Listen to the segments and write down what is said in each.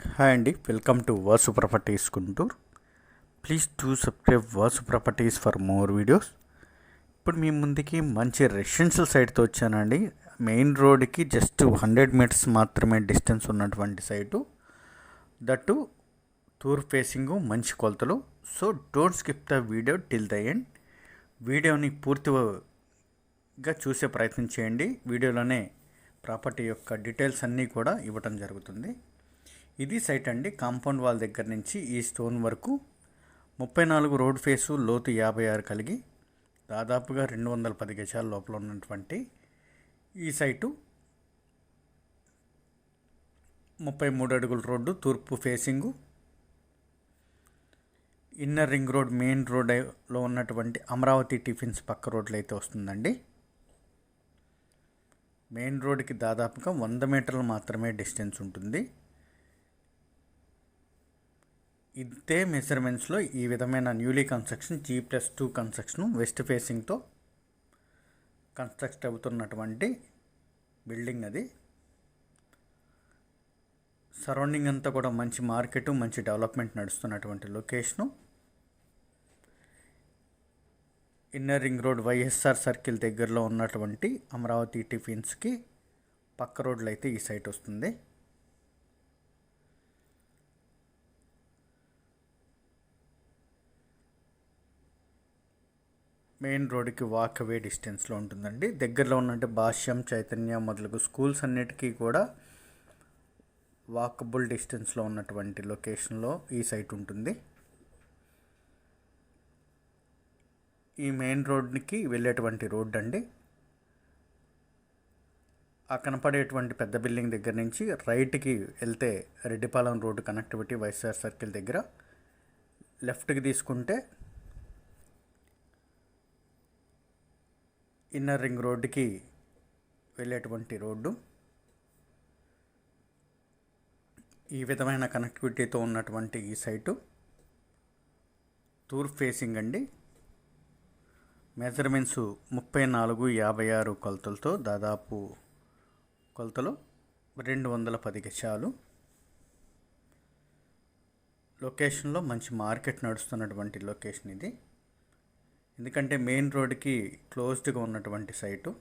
Hi అండి. Welcome to Vasu properties Guntur. Please to subscribe Vasu properties for more videos. ఇప్పుడు మీ ముందుకి మంచి రెసిడెన్షియల్ సైట్తో వచ్చానండి. మెయిన్ రోడ్కి జస్ట్ హండ్రెడ్ మీటర్స్ మాత్రమే డిస్టెన్స్ ఉన్నటువంటి సైటు. దట్టు టూర్ ఫేసింగ్ మంచి కొలతలు. So don't skip the video till the end. వీడియోని పూర్తిగా చూసే ప్రయత్నం చేయండి. వీడియోలోనే ప్రాపర్టీ యొక్క డీటెయిల్స్ అన్నీ కూడా ఇవ్వటం జరుగుతుంది. ఇది సైట్ అండి. కాంపౌండ్ వాల్ దగ్గర నుంచి ఈ స్టోన్ వరకు ముప్పై నాలుగు రోడ్ ఫేసు లోతు యాభై ఆరు కలిగి దాదాపుగా రెండు వందల పది గజాల లోపల ఉన్నటువంటి ఈ సైటు ముప్పై మూడు అడుగుల రోడ్డు తూర్పు facing. Inner ring road main రోడ్లో ఉన్నటువంటి అమరావతి టిఫిన్స్ పక్క రోడ్లు అయితే వస్తుందండి. మెయిన్ రోడ్కి దాదాపుగా వంద మీటర్లు మాత్రమే డిస్టెన్స్ ఉంటుంది. ఇదే మెజర్మెంట్స్లో ఈ విధమైన newly construction G plus two construction west ఫేసింగ్తో construct అవుతున్నటువంటి బిల్డింగ్ అది. సరౌండింగ్ అంతా కూడా మంచి మార్కెట్ మంచి డెవలప్మెంట్ నడుస్తున్నటువంటి location inner ring road YSR circle దగ్గరలో ఉన్నటువంటి అమరావతి టిఫిన్స్కి పక్క రోడ్లు అయితే ఈ సైట్ వస్తుంది. మెయిన్ రోడ్కి వాక్ అవే డిస్టెన్స్లో ఉంటుందండి. దగ్గరలో ఉన్నట్టు భాష్యం చైతన్య మొదలగు స్కూల్స్ అన్నిటికీ కూడా వాకబుల్ డిస్టెన్స్లో ఉన్నటువంటి లొకేషన్లో ఈ సైట్ ఉంటుంది. ఈ మెయిన్ రోడ్కి వెళ్ళేటువంటి రోడ్ అండి. ఆ కనపడేటువంటి పెద్ద బిల్డింగ్ దగ్గర నుంచి రైట్కి వెళ్తే Reddipalem road connectivity YSR circle దగ్గర. లెఫ్ట్కి తీసుకుంటే ఇన్నర్ రింగ్ రోడ్డుకి వెళ్ళేటువంటి రోడ్డు. ఈ విధమైన కనెక్టివిటీతో ఉన్నటువంటి ఈ సైటు టూర్ ఫేసింగ్ అండి. మెజర్మెంట్స్ ముప్పై నాలుగు యాభై ఆరు కొలతలతో దాదాపు కొలతలు రెండు వందల పది గజాలు. లొకేషన్లో మంచి మార్కెట్ నడుస్తున్నటువంటి లొకేషన్ ఇది. ఎందుకంటే మెయిన్ రోడ్కి క్లోజ్డ్గా ఉన్నటువంటి సైటు.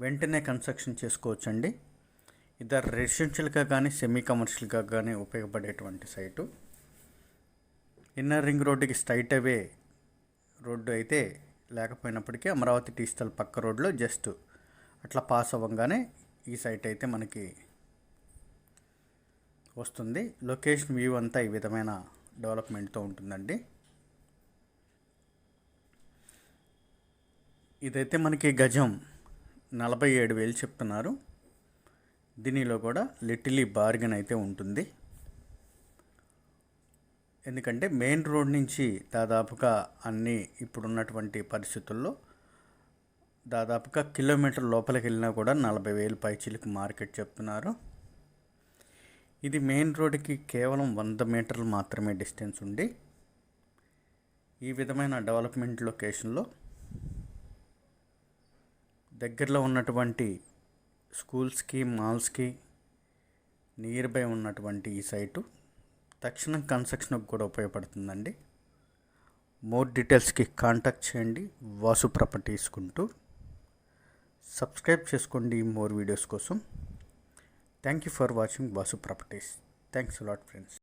వెంటనే కన్స్ట్రక్షన్ చేసుకోవచ్చండి. ఇద్దరు రెసిడెన్షియల్గా కానీ సెమీ కమర్షియల్గా కానీ ఉపయోగపడేటువంటి సైటు. ఇన్నర్ రింగ్ రోడ్డుకి స్ట్రైట్ అవే రోడ్డు అయితే లేకపోయినప్పటికీ అమరావతి టీ స్టాల్ పక్క రోడ్లో జస్ట్ అట్లా పాస్ అవ్వగానే ఈ సైట్ అయితే మనకి వస్తుంది. లొకేషన్ వ్యూ అంతా ఈ విధమైన డెవలప్మెంట్తో ఉంటుందండి. ఇదైతే మనకి గజం నలభై ఏడు వేలు చెప్తున్నారు. దీనిలో కూడా లిటిలీ బార్గెన్ అయితే ఉంటుంది. ఎందుకంటే మెయిన్ రోడ్ నుంచి దాదాపుగా అన్నీ ఇప్పుడున్నటువంటి పరిస్థితుల్లో దాదాపుగా కిలోమీటర్ లోపలికి వెళ్ళినా కూడా నలభై వేలు పైచీలకు మార్కెట్ చెప్తున్నారు. ఇది మెయిన్ రోడ్కి కేవలం వంద మీటర్లు మాత్రమే డిస్టెన్స్ ఉండి ఈ విధమైన డెవలప్మెంట్ లొకేషన్లో దగ్గరలో ఉన్నటువంటి స్కూల్స్కి మాల్స్కి నియర్ బై ఉన్నటువంటి ఈ సైటు తక్షణం కన్స్ట్రక్షన్కి కూడా ఉపయోగపడుతుందండి. మోర్ డీటెయిల్స్కి కాంటాక్ట్ చేయండి. వాసు ప్రాపర్టీస్ కుంటూ సబ్స్క్రైబ్ చేసుకోండి మోర్ వీడియోస్ కోసం. Thank you for watching Vasu properties. Thanks lot friends